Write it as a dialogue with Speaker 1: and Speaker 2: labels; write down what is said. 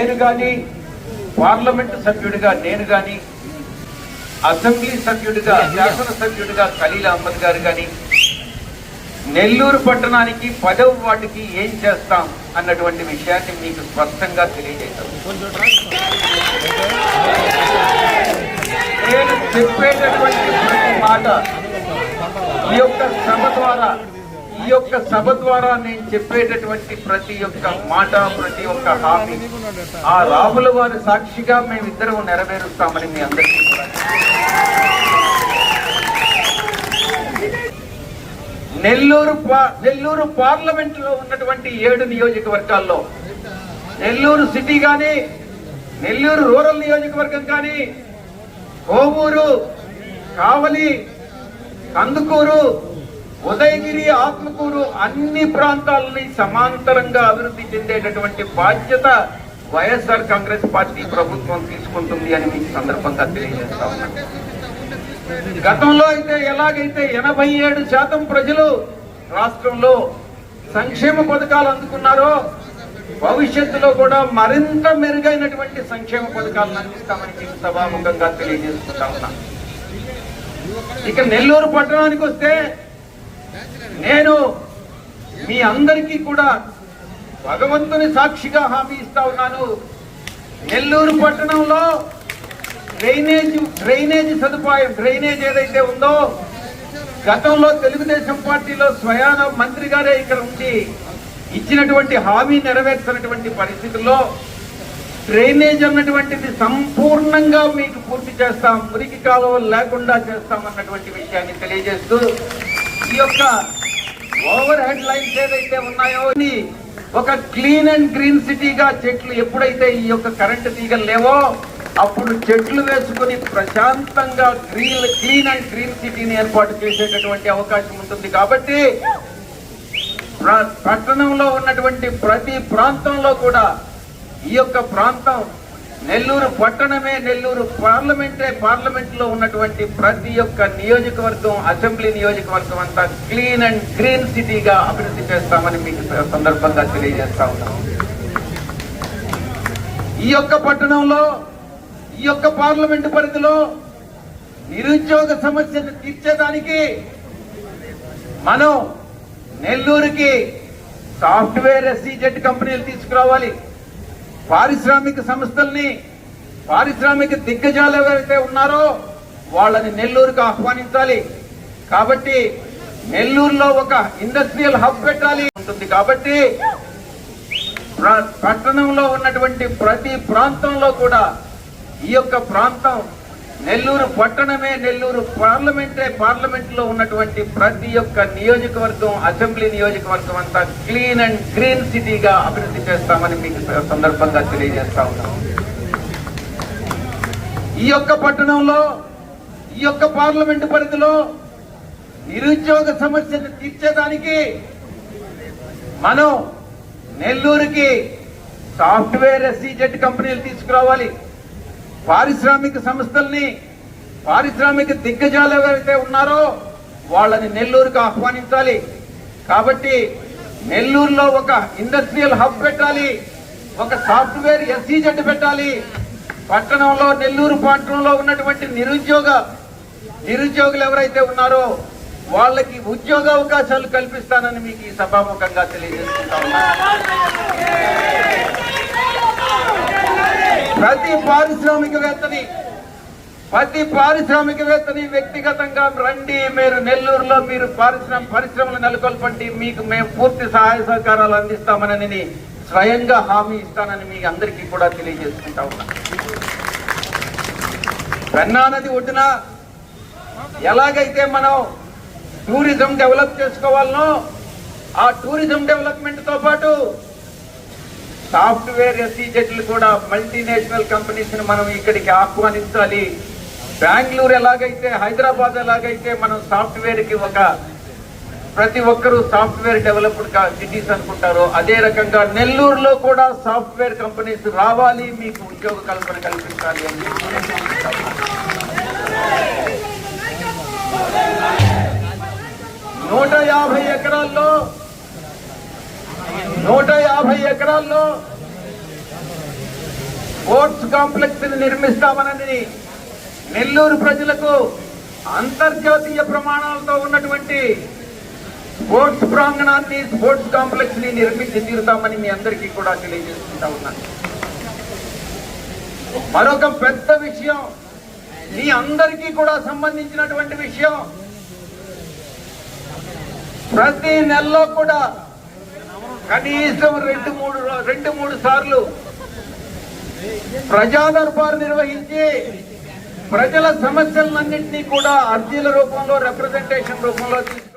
Speaker 1: నేను కానీ పార్లమెంటు సభ్యుడిగా నేను కానీ అసెంబ్లీ సభ్యుడిగా శాసన సభ్యుడిగా ఖలీల్ అహ్మద్ గారు కానీ నెల్లూరు పట్టణానికి పదవ వాటికి ఏం చేస్తాం అన్నటువంటి విషయాన్ని మీకు స్పష్టంగా తెలియజేశాం. నేను చెప్పేటటువంటి మాట ఈ యొక్క సభ ద్వారా యొక్క సభ ద్వారా నేను చెప్పేటటువంటి ప్రతి ఒక్క మాట ప్రతి ఒక్క హామీ ఆ రాముల వారి సాక్షిగా మేమిద్దరం నెరవేరుస్తామని మీ అందరికీ కూడా నెల్లూరు నెల్లూరు పార్లమెంట్లో ఉన్నటువంటి ఏడు నియోజకవర్గాల్లో నెల్లూరు సిటీ కానీ నెల్లూరు రూరల్ నియోజకవర్గం కానీ కోవూరు కావలి కందుకూరు ఉదయగిరి ఆత్మకూరు అన్ని ప్రాంతాలని సమాంతరంగా అభివృద్ధి చెందేటటువంటి బాధ్యత వైఎస్ఆర్ కాంగ్రెస్ పార్టీ ప్రభుత్వం తీసుకుంటుంది అని మీకు సందర్భంగా తెలియజేస్తా గతంలో అయితే ఎలాగైతే ఎనభై ఏడు శాతం ప్రజలు రాష్ట్రంలో సంక్షేమ పథకాలు అందుకున్నారో భవిష్యత్తులో కూడా మరింత మెరుగైనటువంటి సంక్షేమ పథకాలను అందిస్తామని మీకు సభాముఖంగా తెలియజేసుకుంటా ఉన్నా. ఇక నెల్లూరు పట్టణానికి వస్తే నేను మీ అందరికీ కూడా భగవంతుని సాక్షిగా హామీ ఇస్తా ఉన్నాను. నెల్లూరు పట్టణంలో డ్రైనేజ్ డ్రైనేజ్ సదుపాయం డ్రైనేజ్ ఏదైతే ఉందో గతంలో తెలుగుదేశం పార్టీలో స్వయాన మంత్రి గారే ఇక్కడ ఉండి ఇచ్చినటువంటి హామీ నెరవేర్చినటువంటి పరిస్థితుల్లో డ్రైనేజ్ అన్నటువంటిది సంపూర్ణంగా మీకు పూర్తి చేస్తాం. మురికి కాలువలు లేకుండా చేస్తాం అన్నటువంటి విషయాన్ని తెలియజేస్తూ ఈ యొక్క ఓవర్ హెడ్ లైన్స్ ఏదైతే ఉన్నాయో ఒక క్లీన్ అండ్ గ్రీన్ సిటీగా చెట్లు ఎప్పుడైతే ఈ యొక్క కరెంటు తీగలు లేవో అప్పుడు చెట్లు వేసుకుని ప్రశాంతంగా గ్రీన్ క్లీన్ అండ్ గ్రీన్ సిటీని ఏర్పాటు చేసేటటువంటి అవకాశం ఉంటుంది కాబట్టి పట్టణంలో ఉన్నటువంటి ప్రతి ప్రాంతంలో కూడా ఈ యొక్క ప్రాంతం నెల్లూరు పట్టణమే నెల్లూరు పార్లమెంటే పార్లమెంట్లో ఉన్నటువంటి ప్రతి ఒక్క నియోజకవర్గం అసెంబ్లీ నియోజకవర్గం అంతా క్లీన్ అండ్ గ్రీన్ సిటీగా అభివృద్ధి చేస్తామని మీకు సందర్భంగా తెలియజేస్తా ఉన్నాం. ఈ యొక్క పట్టణంలో ఈ యొక్క పార్లమెంట్ పరిధిలో నిరుద్యోగ సమస్యను తీర్చేదానికి మనం నెల్లూరుకి సాఫ్ట్వేర్ ఎస్సీజెడ్ కంపెనీలు తీసుకురావాలి. పారిశ్రామిక సంస్థల్ని పారిశ్రామిక దిగ్గజాలు ఎవరైతే ఉన్నారో వాళ్ళని నెల్లూరుకు ఆహ్వానించాలి. కాబట్టి నెల్లూరులో ఒక ఇండస్ట్రియల్ హబ్ పెట్టాలి ఉంటుంది కాబట్టి పట్టణంలో ఉన్నటువంటి ప్రతి ప్రాంతంలో కూడా ఈ యొక్క ప్రాంతం నెల్లూరు పట్టణమే నెల్లూరు పార్లమెంటే పార్లమెంట్లో ఉన్నటువంటి ప్రతి ఒక్క నియోజకవర్గం అసెంబ్లీ నియోజకవర్గం అంతా క్లీన్ అండ్ గ్రీన్ సిటీగా అభివృద్ధి చేస్తామని మీకు సందర్భంగా తెలియజేస్తా ఉన్నాం. ఈ యొక్క పట్టణంలో ఈ యొక్క పార్లమెంటు పరిధిలో నిరుద్యోగ సమస్యను తీర్చేదానికి మనం నెల్లూరుకి సాఫ్ట్వేర్ ఎస్సీజెడ్ కంపెనీలు తీసుకురావాలి. పారిశ్రామిక సంస్థల్ని పారిశ్రామిక దిగ్గజాలు ఎవరైతే ఉన్నారో వాళ్ళని నెల్లూరుకు ఆహ్వానించాలి. కాబట్టి నెల్లూరులో ఒక ఇండస్ట్రియల్ హబ్ పెట్టాలి ఒక సాఫ్ట్వేర్ ఎస్సీజెడ్ పెట్టాలి. పట్టణంలో నెల్లూరు పట్టణంలో ఉన్నటువంటి నిరుద్యోగ నిరుద్యోగులు ఎవరైతే ఉన్నారో వాళ్ళకి ఉద్యోగ అవకాశాలు కల్పిస్తానని మీకు ఈ సభాముఖంగా తెలియజేసుకుంటా ప్రతి పారిశ్రామికవేత్తని ప్రతి పారిశ్రామికవేత్తని వ్యక్తిగతంగా రండి మీరు నెల్లూరులో మీరు పారిశ్రామిక పరిశ్రమలు నెలకొల్పండి మీకు మేము పూర్తి సహాయ సహకారాలు అందిస్తామని స్వయంగా హామీ ఇస్తానని మీ అందరికీ కూడా తెలియజేసుకుంటా ఉన్నా. పెన్నా నది ఒడ్డున ఎలాగైతే మనం టూరిజం డెవలప్ చేసుకోవాలనో ఆ టూరిజం డెవలప్మెంట్తో పాటు సాఫ్ట్వేర్ ఎస్సీజెట్లు కూడా మల్టీనేషనల్ కంపెనీస్ని మనం ఇక్కడికి ఆహ్వానించాలి. బెంగళూరు ఎలాగైతే హైదరాబాద్ ఎలాగైతే మనం సాఫ్ట్వేర్కి ఒక ప్రతి ఒక్కరూ సాఫ్ట్వేర్ డెవలప్డ్ సిటీస్ అనుకుంటారో అదే రకంగా నెల్లూరులో కూడా సాఫ్ట్వేర్ కంపెనీస్ రావాలి మీకు ఉద్యోగ కల్పన కల్పించాలి అని నూట యాభై ఎకరాల్లో నూట యాభై ఎకరాల్లో స్పోర్ట్స్ కాంప్లెక్స్ని నిర్మిస్తామనని నెల్లూరు ప్రజలకు అంతర్జాతీయ ప్రమాణాలతో ఉన్నటువంటి స్పోర్ట్స్ ప్రాంగణాన్ని స్పోర్ట్స్ కాంప్లెక్స్ని నిర్మించి తీరుతామని మీ అందరికీ కూడా తెలియజేసుకుంటా ఉన్నాను మరొక పెద్ద విషయం మీ అందరికీ కూడా సంబంధించినటువంటి విషయం ప్రతి నెలలో కూడా కనీసం రెండు మూడు రెండు మూడు సార్లు ప్రజా దర్బారు నిర్వహించి ప్రజల సమస్యలన్నింటినీ కూడా అర్జీల రూపంలో రిప్రజెంటేషన్ రూపంలో తీసుకు